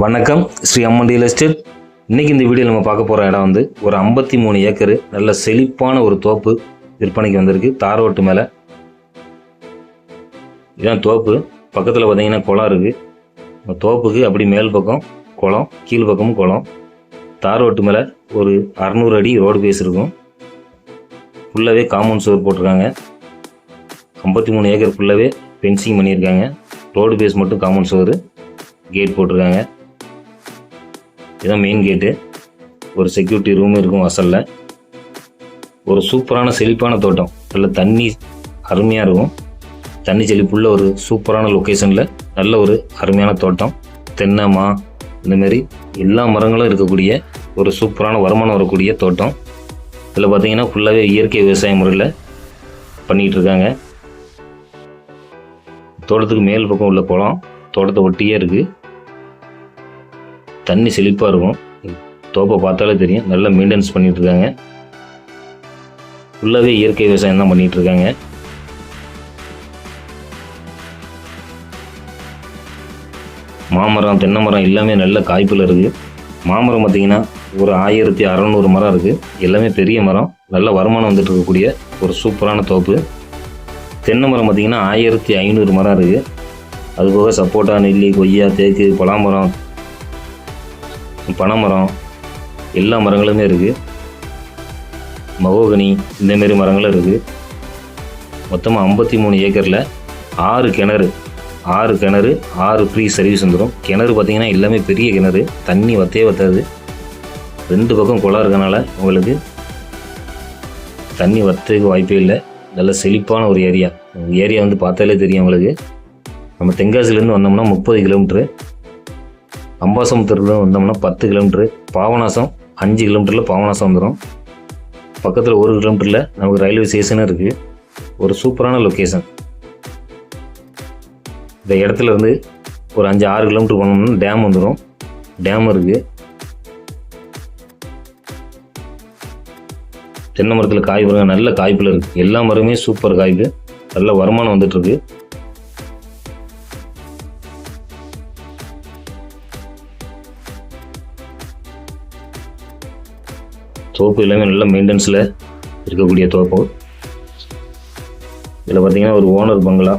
வணக்கம் ஸ்ரீ அம்மன் real estate இன்றைக்கி இந்த வீடியோ நம்ம பார்க்க போகிற இடம் வந்து ஒரு ஐம்பத்தி மூணு ஏக்கரு நல்ல செழிப்பான ஒரு தோப்பு விற்பனைக்கு வந்திருக்கு. தார் ஓட்டு மேலே. இதான் தோப்பு. பக்கத்தில் பார்த்தீங்கன்னா குளம் இருக்குது தோப்புக்கு அப்படி மேல் பக்கம் குளம் கீழ் பக்கமும் குளம். தார் ஓட்டு மேலே ஒரு அறநூறு அடி ரோடு பேஸ் இருக்கும். ஃபுல்லாகவே காம்பவுண்ட் சுவர் போட்டிருக்காங்க. ஐம்பத்தி மூணு ஏக்கர் ஃபுல்லாகவே ஃபென்சிங் பண்ணியிருக்காங்க. ரோடு பேஸ் மட்டும் காம்பவுண்ட் சுவர் கேட் போட்டிருக்காங்க. இதுதான் மெயின் கேட்டு ஒரு செக்யூரிட்டி ரூம் இருக்கும் வாசலில். ஒரு சூப்பரான செழிப்பான தோட்டம். நல்ல தண்ணி அருமையாக இருக்கும். தண்ணி செழிப்புள்ள ஒரு சூப்பரான லொக்கேஷனில் நல்ல ஒரு அருமையான தோட்டம். தென்னை மா இந்தமாரி எல்லா மரங்களும் இருக்கக்கூடிய ஒரு சூப்பரான வருமானம் வரக்கூடிய தோட்டம். இதில் பார்த்தீங்கன்னா ஃபுல்லாகவே இயற்கை விவசாய முறையில் பண்ணிகிட்டு இருக்காங்க. தோட்டத்துக்கு மேல் பக்கம் உள்ள குளம் தோட்டத்தை ஒட்டியே இருக்குது தண்ணி செழிப்பாக இருக்கும். தோப்பை பார்த்தாலே தெரியும். நல்லா மெயின்டெனன்ஸ் பண்ணிகிட்ருக்காங்க இருக்காங்க. ஃபுல்லாகவே இயற்கை விவசாயம் தான் பண்ணிட்டு இருக்காங்க. மாமரம் தென்னை மரம் எல்லாமே நல்ல காய்ப்பில் இருக்குது மாமரம் பார்த்தீங்கன்னா ஒரு ஆயிரத்தி அறநூறு மரம் இருக்குது எல்லாமே பெரிய மரம். நல்ல வருமானம் வந்துட்டு இருக்கக்கூடிய ஒரு சூப்பரான தோப்பு. தென்னை மரம் பார்த்தீங்கன்னா ஆயிரத்தி ஐநூறு மரம் இருக்குது அதுபோக சப்போட்டா நெல்லி கொய்யா தேக்கு பலாமரம் பனைமரம் எல்லா மரங்களுமே இருக்குது மகோகனி இந்தமாரி மரங்களும் இருக்குது மொத்தமாக ஐம்பத்தி மூணு ஏக்கரில் ஆறு கிணறு ஆறு கிணறு ஆறு ஃப்ரீ சர்வீஸ் வந்துடும் கிணறு பார்த்திங்கன்னா எல்லாமே பெரிய கிணறு தண்ணி வத்தே வத்தாது. ரெண்டு பக்கம் குளம் இருக்கனால உங்களுக்கு தண்ணி வத்ததுக்கு வாய்ப்பே இல்லை. நல்ல செழிப்பான ஒரு ஏரியா. ஏரியா வந்து பார்த்தாலே தெரியும் உங்களுக்கு. நம்ம தென்காசிலேருந்து வந்தோம்னா முப்பது கிலோமீட்ரு அம்பாசமுத்திரில் வந்தோம்னா பத்து கிலோமீட்ரு பாவனாசம் அஞ்சு கிலோமீட்டரில் பாவநாசம் வந்துடும் பக்கத்தில் ஒரு கிலோமீட்டரில் நமக்கு ரயில்வே ஸ்டேஷனும் இருக்குது ஒரு சூப்பரான லொக்கேஷன் இந்த இடத்துல இருந்து ஒரு அஞ்சு ஆறு கிலோமீட்டர் போனோம்னா டேம் வந்துடும் டேம் இருக்குது தென்னை மரத்தில் காய் பாருங்க நல்ல காய்ப்பில் இருக்குது எல்லா மரமே சூப்பர் காய்ப்பு. நல்ல வருமானம் வந்துட்டுருக்கு தோப்பு எல்லாமே நல்ல மெயின்டெனன்ஸில் இருக்கக்கூடிய தோப்பு. இதில் பார்த்தீங்கன்னா ஒரு ஓனர் பங்களா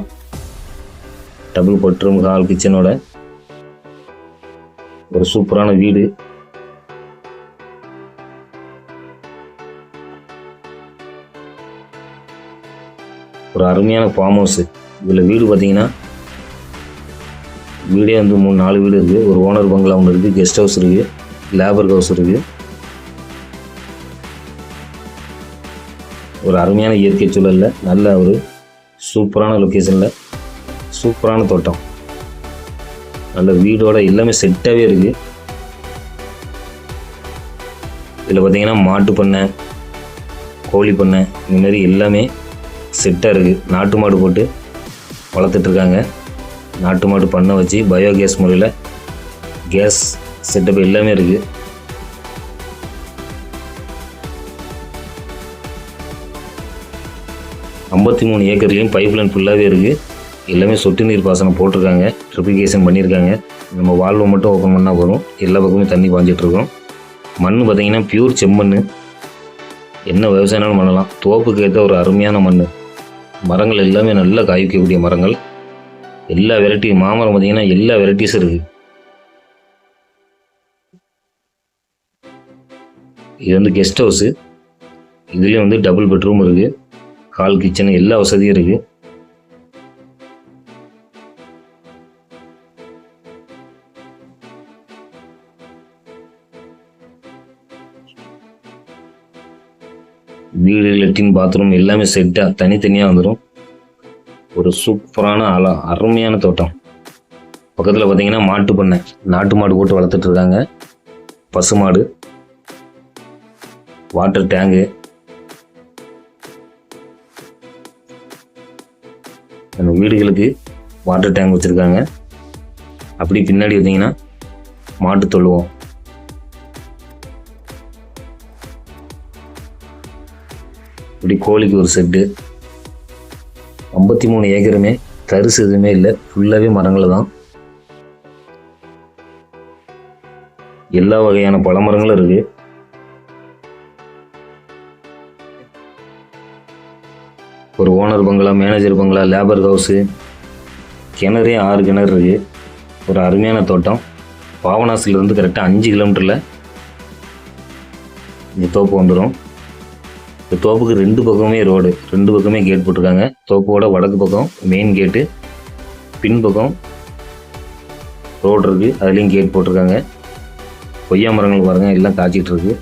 டபுள் பெட்ரூம் ஹால் கிச்சனோட ஒரு சூப்பரான வீடு. ஒரு அருமையான ஃபார்ம் ஹவுஸ் இதில் வீடு பார்த்தீங்கன்னா வீடே வந்து மூணு நாலு வீடு இருக்குது ஒரு ஓனர் பங்களா ஒன்று இருக்குது கெஸ்ட் ஹவுஸ் இருக்குது லேபர் ஹவுஸ் இருக்குது ஒரு அருமையான இயற்கை சூழலில் நல்ல ஒரு சூப்பரான லொக்கேஷனில் சூப்பரான தோட்டம். நல்ல வீடோட எல்லாமே செட்டாகவே இருக்குது இதில் பார்த்தீங்கன்னா மாட்டு பண்ணை கோழி பண்ணை இந்த மாதிரி எல்லாமே செட்டாக இருக்குது நாட்டு மாடு போட்டு வளர்த்துட்ருக்காங்க நாட்டு மாடு பண்ணை வச்சு பயோகேஸ் முறையில் கேஸ் செட்டப் எல்லாமே இருக்குது ஐம்பத்தி மூணு ஏக்கர்லேயும் பைப் லைன் ஃபுல்லாகவே இருக்குது எல்லாமே சொட்டு நீர் பாசனம் போட்டிருக்காங்க. ட்ரிப்ளிகேஷன் பண்ணியிருக்காங்க. நம்ம வால்வை மட்டும் ஓப்பன் பண்ணால் வரும் எல்லா பக்கமும் தண்ணி பாஞ்சிட்ருக்கோம் மண் பார்த்தீங்கன்னா பியூர் செம்மண் என்ன விவசாயம்னாலும் பண்ணலாம். தோப்புக்கு ஏற்ற ஒரு அருமையான மண் மரங்கள் எல்லாமே நல்லா காய்க்கக்கூடிய மரங்கள். எல்லா வெரைட்டி மாமரம் பார்த்திங்கன்னா எல்லா வெரைட்டிஸும் இருக்குது இது வந்து கெஸ்ட் ஹவுஸு இதுலேயும் வந்து டபுள் பெட்ரூம் இருக்குது ஹால் கிச்சன் எல்லா வசதியும் இருக்குது வீடு லெட்டின் பாத்ரூம் எல்லாமே செட்டாக தனித்தனியாக வந்துடும் ஒரு சூப்பரான அல அருமையான தோட்டம். பக்கத்தில் பார்த்தீங்கன்னா மாட்டு பண்ணை நாட்டு மாடு போட்டு வளர்த்துட்டு இருக்காங்க. பசு மாடு வாட்டர் டேங்கு அந்த வீடுகளுக்கு வாட்டர் டேங்க் வச்சுருக்காங்க. அப்படி பின்னாடி வந்தீங்கன்னா மாட்டு தொழுவோம். இப்படி கோழிக்கு ஒரு செட்டு ஐம்பத்தி மூணு ஏக்கருமே தரிசு எதுவுமே இல்லை. ஃபுல்லாகவே மரங்கள் தான். எல்லா வகையான பழமரங்களும் இருக்குது ஒரு ஓனர் பங்களா மேனேஜர் பங்களா லேபர் ஹவுஸு கிணறே ஆறு கிணறு இருக்குது ஒரு அருமையான தோட்டம். பாவனாசிலேருந்து கரெக்டாக அஞ்சு கிலோமீட்டரில் இந்த தோப்பு வந்துடும் இந்த தோப்புக்கு ரெண்டு பக்கமே ரோடு ரெண்டு பக்கமே கேட் போட்டிருக்காங்க. தோப்போட வடக்கு பக்கம் மெயின் கேட்டு பின்பக்கம் ரோடு இருக்குது அதுலேயும் கேட் போட்டிருக்காங்க. கொய்யா மரங்கள் பாருங்கள் எல்லாம் காய்ச்சிட்டு இருக்கு.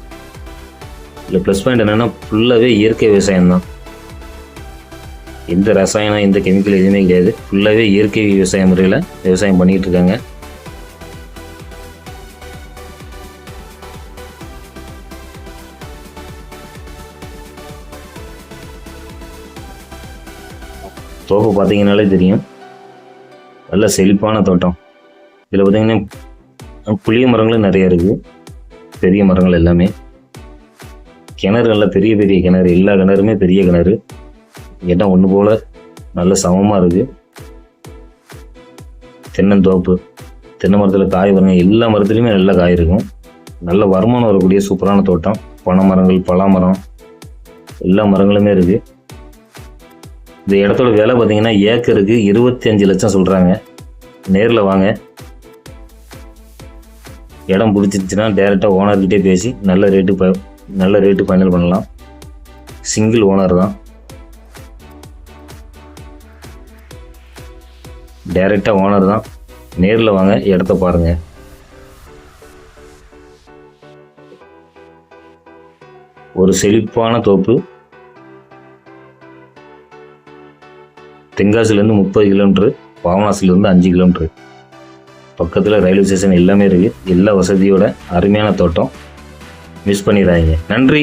இல்லை ப்ளஸ் பாயிண்ட் என்னென்னா ஃபுல்லாகவே இயற்கை விவசாயம் தான் எந்த ரசாயனம் எந்த கெமிக்கல் எதுவுமே கிடையாது. ஃபுல்லாகவே இயற்கை விவசாய முறையில் விவசாயம் பண்ணிகிட்டு இருக்காங்க. தோப்பு பார்த்தீங்கன்னாலே தெரியும். நல்ல செழிப்பான தோட்டம். இதில் பார்த்தீங்கன்னா புளிய மரங்களும் நிறைய இருக்குது பெரிய மரங்கள் எல்லாமே. கிணறு நல்ல பெரிய பெரிய கிணறு. எல்லா கிணறுமே பெரிய கிணறு. இடம் ஒன்று போல். நல்ல சமமாக இருக்குது தென்னந்தோப்பு தென்னை மரத்தில் காய் வருங்க எல்லா மரத்துலேயுமே நல்ல காய் இருக்கும். நல்ல வருமானம் வரக்கூடிய சூப்பரான தோட்டம். பனை மரங்கள் பலாமரம் எல்லா மரங்களுமே இருக்குது இந்த இடத்தோட விலை பார்த்தீங்கன்னா ஏக்கருக்கு இருபத்தி அஞ்சு லட்சம் சொல்கிறாங்க நேரில் வாங்க. இடம் பிடிச்சிருச்சுன்னா டேரெக்டாக ஓனர்கிட்டே பேசி நல்ல ரேட்டு ப நல்ல ரேட்டு ஃபைனல் பண்ணலாம். சிங்கிள் ஓனர் தான். டைரெக்டாக ஓனர் தான். நேரில் வாங்க இடத்த பாருங்கள் ஒரு செழிப்பான தோப்பு. தென்காசிலேருந்து முப்பது கிலோமீட்ரு பாவனாசிலேருந்து அஞ்சு கிலோமீட்ரு பக்கத்தில் ரயில்வே ஸ்டேஷன் எல்லாமே இருக்குது எல்லா வசதியோட அருமையான தோட்டம். மிஸ் பண்ணிடாதீங்க. நன்றி.